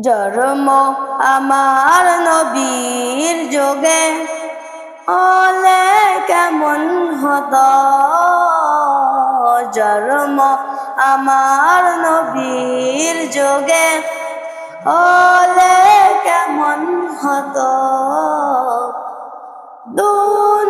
জন্ম আমার নবীর যোগে। হলে কেমন হত? জন্ম আমার নবীর যোগে। হলে কেমন হত? দুনয়নে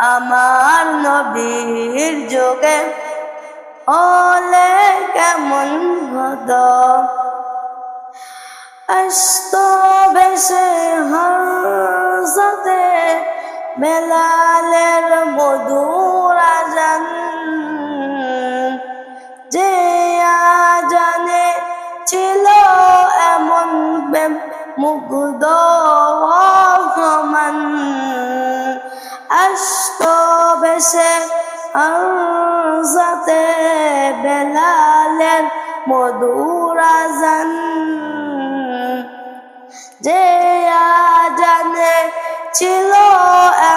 আমার নবীর যোগে হলে কেমন হতো? অস্ত বেশে হর্ষতে বেলালের মধুর আজান। যে আজানে ছিল এমন মুগ্ধ সমান অস্ত বেশে হর্ষতে বেলালের মধুর আজান। যে জানে ছিল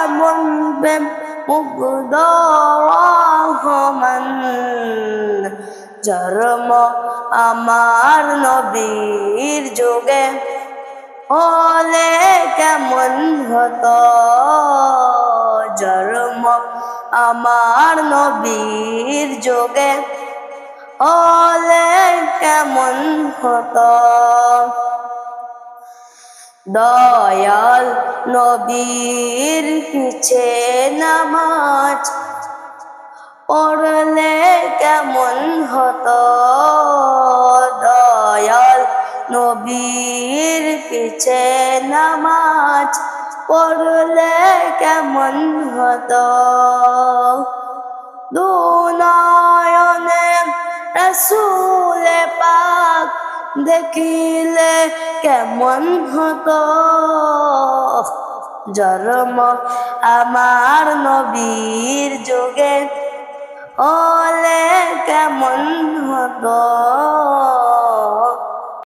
এমন প্রেম, মুগ্ধ রহমান। জন্ম আমার নবীর যোগে হলে কেমন হতো? জন্ম আমার নবীর যোগে। হলে কেমন হতো? দয়াল নবীর পিছে নামাজ পড়লে কেমন হতো? দয়াল নবীর পিছে নামাজ পড়লে কেমন হতো? দুনয়নে রসুল পাক দেখিলে কেমন হতো? জন্ম আমার নবীর যোগে হলে কেমন হতো?